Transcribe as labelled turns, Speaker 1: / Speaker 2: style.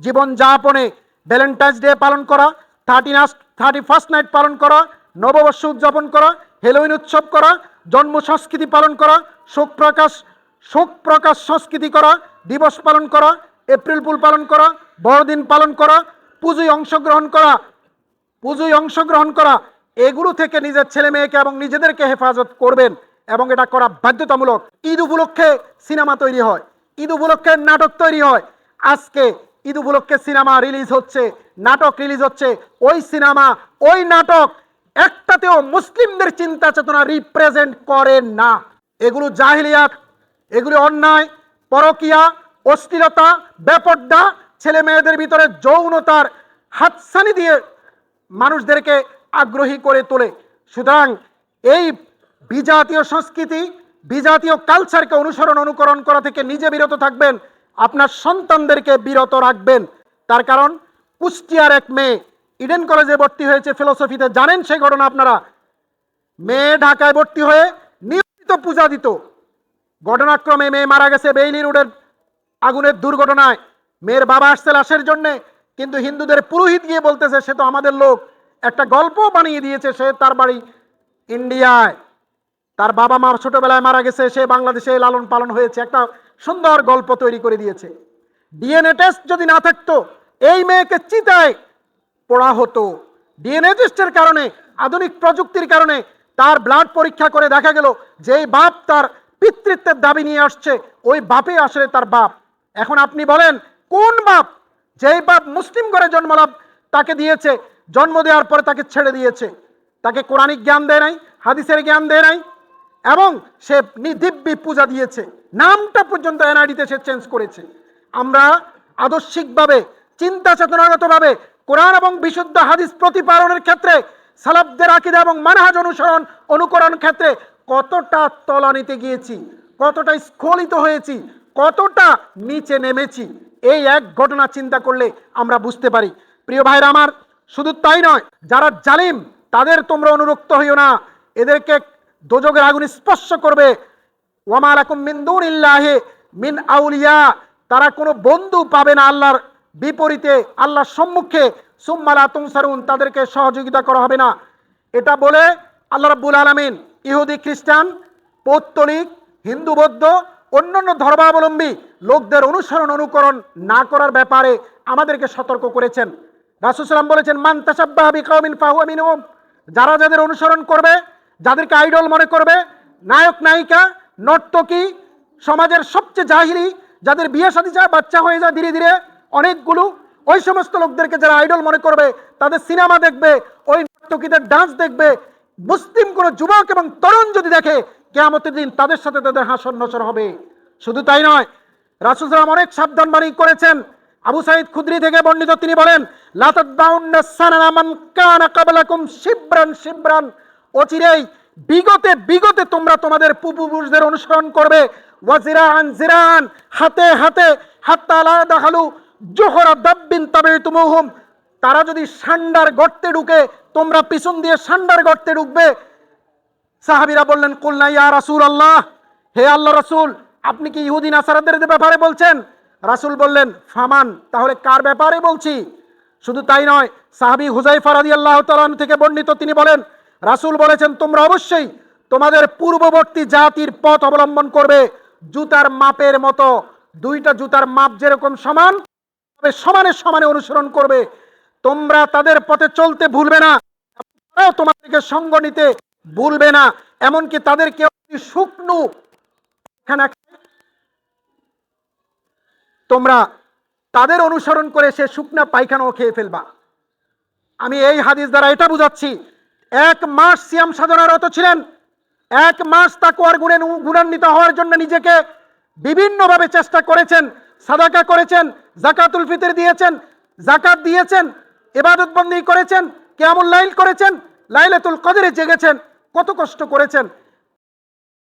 Speaker 1: জীবনযাপনে Valentine's day পালন করা, থার্টি থার্টি ফার্স্ট নাইট পালন করা, নববর্ষ উদযাপন করা, হেলোইন উৎসব করা, জন্ম সংস্কৃতি পালন করা, শোক প্রকাশ শোক প্রকাশ সংস্কৃতি করা, দিবস পালন করা, এপ্রিল ফুল পালন করা, বড়দিন পালন করা, পুজোয় অংশগ্রহণ করা, পুজোয় অংশগ্রহণ করা, এগুলো থেকে নিজের ছেলে মেয়েকে এবং নিজেদেরকে হেফাজত করবেন এবং এটা করা বাধ্যতামূলক। ঈদ উপলক্ষে সিনেমা তৈরি হয়, ঈদ উপলক্ষে নাটক তৈরি হয়। আজকে ঈদ উপলক্ষে সিনেমা রিলিজ হচ্ছে, নাটক রিলিজ হচ্ছে। ওই সিনেমা, ওই নাটক একটাতেও মুসলিমদের চিন্তা চেতনা রিপ্রেজেন্ট করে না। এগুলো জাহিলিয়াত, এগুলো অন্যায়, পরকিয়া, অশ্লীলতা, বেপর্দা ছেলে মেয়েদের ভিতরে যৌনতার হাতছানি দিয়ে মানুষদেরকে আগ্রহী করে তোলে। সুতরাং এই বিজাতীয় সংস্কৃতি, বিজাতীয় কালচারকে অনুসরণ, অনুকরণ করা থেকে নিজে বিরত থাকবেন। আপনার সন্তানদেরকে বিরত রাখবেন। তার কারণ, কুষ্টিয়ার এক মেয়ে ইডেন কলেজে ভর্তি হয়েছে, ফিলোসফিতে জানেন সেই ঘটনা আপনারা। মেয়ে ঢাকায় ভর্তি হয়ে নিয়মিত পূজা দিত। ঘটনাক্রমে মেয়ে মারা গেছে বেইলি রোডের আগুনের দুর্ঘটনায়। মেয়ের বাবা আসছে লাশের জন্যে, কিন্তু হিন্দুদের পুরোহিত গিয়ে বলতেছে, সে তো আমাদের লোক। একটা গল্প বানিয়ে দিয়েছে সে তার বাড়ি ইন্ডিয়ায়। তার বাবা মা ছোটবেলায় মারা গেছে, সে বাংলাদেশে লালন পালন হয়েছে। একটা সুন্দর গল্প তৈরি করে দিয়েছে। ডিএনএ টেস্ট যদি না থাকতো, এই মেয়েকে চিতায় পড়া হতো। ডিএনএ টেস্টের কারণে, আধুনিক প্রযুক্তির কারণে তার ব্লাড পরীক্ষা করে দেখা গেল যে বাপ তার পিতৃত্বের দাবি নিয়ে আসছে। ওই বাপে আসলে তার বাপ। এখন আপনি বলেন, কোন বাপ? যেই বাপ মুসলিম করে জন্মলাভ তাকে দিয়েছে, জন্ম দেওয়ার পরে তাকে ছেড়ে দিয়েছে। তাকে কোরআনিক জ্ঞান দেয় নাই, হাদিসের জ্ঞান দেয় নাই এবং সে দিব্যি পূজা দিয়েছে। নামটা পর্যন্ত এনআইডিতে সে চেঞ্জ করেছে। আমরা আদর্শিকভাবে চিন্তা চেতনাগতভাবে কোরআন এবং বিশুদ্ধ হাদিস প্রতিপালনের ক্ষেত্রে সালাবদের আকিদা এবং মানহাজ অনুসরণ, অনুকরণ ক্ষেত্রে কতটা তলানিতে গিয়েছি, কতটা স্খলিত হয়েছি, কতটা নিচে নেমেছি, এই এক ঘটনা চিন্তা করলে আমরা বুঝতে পারি। প্রিয় ভাইরা আমার, শুধু তাই নয়, যারা জালিম, তাদের তোমরা অনুরক্ত হইও না। এদেরকে দোজগের আগুন স্পর্শ করবে। ওয়ামালাকুম মিন ইল্লাহে মিন আউলিয়া। তারা কোনো বন্ধু পাবে না আল্লাহর বিপরীতে, আল্লাহর সম্মুখে। সুম্মালা তুমসারুন তাদেরকে সহযোগিতা করা হবে না। এটা বলে আল্লাহ রাব্বুল আলামিন ইহুদি, খ্রিস্টান, পৌত্তলিক, হিন্দু, বৌদ্ধ, অন্যান্য ধর্মাবলম্বী লোকদের অনুসরণ, অনুকরণ না করার ব্যাপারে আমাদেরকে সতর্ক করেছেন। রাসুসালাম বলেছেন, মান তাসাব্বাহ বিকাউমিন ফাহুয়া মিনহুম। যারা যাদের অনুসরণ করবে যাদেরকে আইডল মনে করবে, নায়ক, নায়িকা, নর্তকী, সমাজের সবচেয়ে জাহিরি যাদের বিয়ে শাদী যায়, বাচ্চা হয়ে যায় ধীরে ধীরে, অনেকগুলো, ওই সমস্ত লোকদেরকে যারা আইডল মনে করবে, তাদের সিনেমা দেখবে, ওই নর্তকীদের ডান্স দেখবে, মুসলিম কোনো যুবক এবং তরুণ যদি দেখে, কেয়ামতের দিন তাদের সাথে তাদের হাসর নচর হবে। শুধু তাই নয়, রাসুল সালাম অনেক সাবধান বাণী করেছেন। আবু সাইদ খুদ্রি থেকে বর্ণিত তিনি বলেন ক্বাবলাকুম শিবরান শিবরান অচিরেই বিগতে বিগতে তোমরা তোমাদের পূর্বপুরুষদের অনুসরণ করবে। ওয়াজিরান, জিরান, হাতে হাতে, হাত্তা লা দাখালু জোহরা দাব্বিন তাবেতুমুহুম। তারা যদি সান্ডার গর্তে ঢুকে, তোমরা পিছন দিয়ে সান্ডার গর্তে ঢুকবে। সাহাবিরা বললেন কুলনা ইয়া রাসূল আল্লাহ হে আল্লাহ রাসুল, আপনি কি ইহুদি, নাসারাদের ব্যাপারে বলছেন? রাসূল বললেন, ফামান, তাহলে কার ব্যাপারে বলছি? শুধু তাই নয়। সাহাবি হুজাইফা রাদিয়াল্লাহু তাআলা থেকে বর্ণিত, তিনি বলেন রাসূল বলেছেন, তোমরা অবশ্যই তোমাদের পূর্ববর্তী জাতির পথ অবলম্বন করবে। জুতার মাপের মতো দুইটা জুতার মাপ যেরকম সমান সমানে সমানে অনুসরণ করবে। তোমরা তাদের পথে চলতে ভুলবে না। তোমাদেরকে সঙ্গ নিতে ভুলবে না। এমনকি তাদেরকে শুকনো তোমরা তাদের অনুসরণ করে সে শুকনা পায়খানাও খেয়ে ফেলবা। আমি এই হাদিস দ্বারা এটা বুঝাচ্ছি এক মাস সিয়াম সাধনারত ছিলেন। এক মাস তাকুয়ার গুণে গুণান্বিত হওয়ার জন্য নিজেকে বিভিন্নভাবে চেষ্টা করেছেন, সাদাকা করেছেন, জাকাতুল ফিতর দিয়েছেন, জাকাত দিয়েছেন এবাদতবন্দি করেছেন কেমন লাইল করেছেন, লাইলাতুল কদরে জেগেছেন, কত কষ্ট করেছেন।